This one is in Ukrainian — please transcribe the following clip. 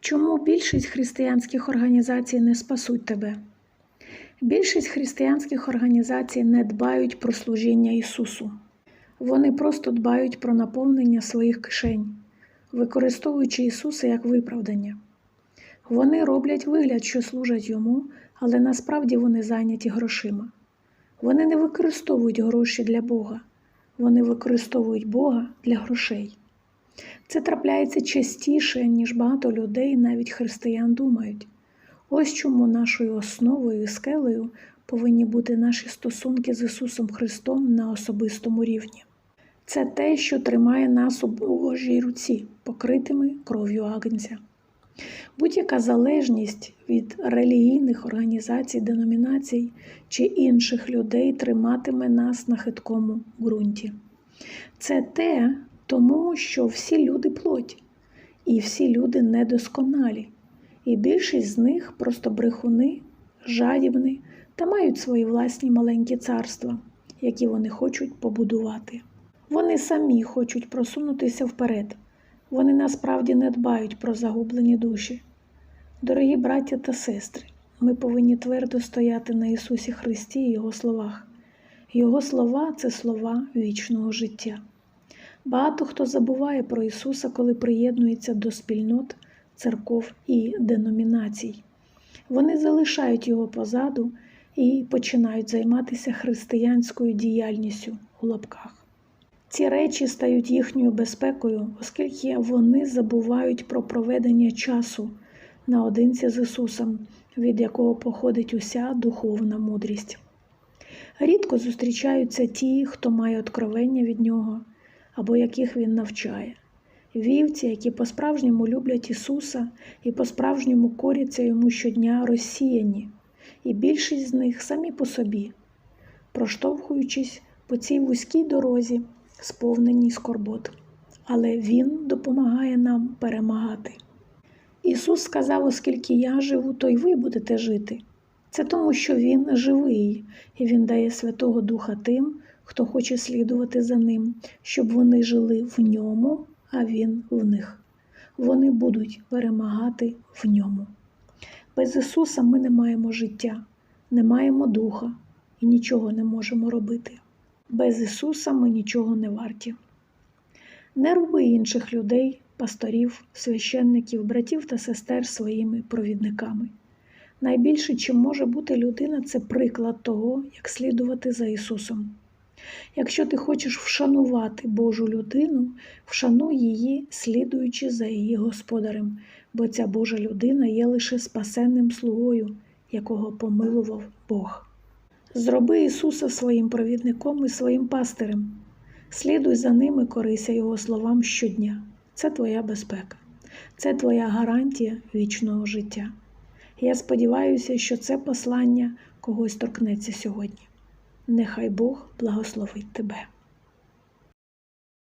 Чому більшість християнських організацій не спасуть тебе? Більшість християнських організацій не дбають про служіння Ісусу. Вони просто дбають про наповнення своїх кишень, використовуючи Ісуса як виправдання. Вони роблять вигляд, що служать йому, але насправді вони зайняті грошима. Вони не використовують гроші для Бога, вони використовують Бога для грошей. Це трапляється частіше, ніж багато людей, навіть християн, думають. Ось чому нашою основою і скелею повинні бути наші стосунки з Ісусом Христом на особистому рівні. Це те, що тримає нас у Божій руці, покритими кров'ю Агнця. Будь-яка залежність від релігійних організацій, деномінацій чи інших людей триматиме нас на хиткому ґрунті. Це те, тому що всі люди плоть, і всі люди недосконалі, і більшість з них просто брехуни, жадібні та мають свої власні маленькі царства, які вони хочуть побудувати. Вони самі хочуть просунутися вперед. Вони насправді не дбають про загублені душі. Дорогі браття та сестри, ми повинні твердо стояти на Ісусі Христі і Його словах. Його слова це слова вічного життя. Багато хто забуває про Ісуса, коли приєднується до спільнот, церков і деномінацій. Вони залишають його позаду і починають займатися християнською діяльністю у лапках. Ці речі стають їхньою безпекою, оскільки вони забувають про проведення часу наодинці з Ісусом, від якого походить уся духовна мудрість. Рідко зустрічаються ті, хто має откровення від Нього або яких Він навчає. Вівці, які по-справжньому люблять Ісуса і по-справжньому коряться йому щодня розсіяні, і більшість з них самі по собі, проштовхуючись по цій вузькій дорозі, сповненій скорбот. Але Він допомагає нам перемагати. Ісус сказав, оскільки я живу, то й ви будете жити. Це тому, що Він живий, і Він дає Святого Духа тим, хто хоче слідувати за ним, щоб вони жили в ньому, а Він в них. Вони будуть перемагати в ньому. Без Ісуса ми не маємо життя, не маємо духа і нічого не можемо робити. Без Ісуса ми нічого не варті. Не роби інших людей, пасторів, священників, братів та сестер своїми провідниками. Найбільше, чим може бути людина, це приклад того, як слідувати за Ісусом. Якщо ти хочеш вшанувати Божу людину, вшануй її, слідуючи за її господарем, бо ця Божа людина є лише спасенним слугою, якого помилував Бог. Зроби Ісуса своїм провідником і своїм пастирем. Слідуй за ним і корися Його словам щодня. Це твоя безпека, це твоя гарантія вічного життя. Я сподіваюся, що це послання когось торкнеться сьогодні. Нехай Бог благословить тебе.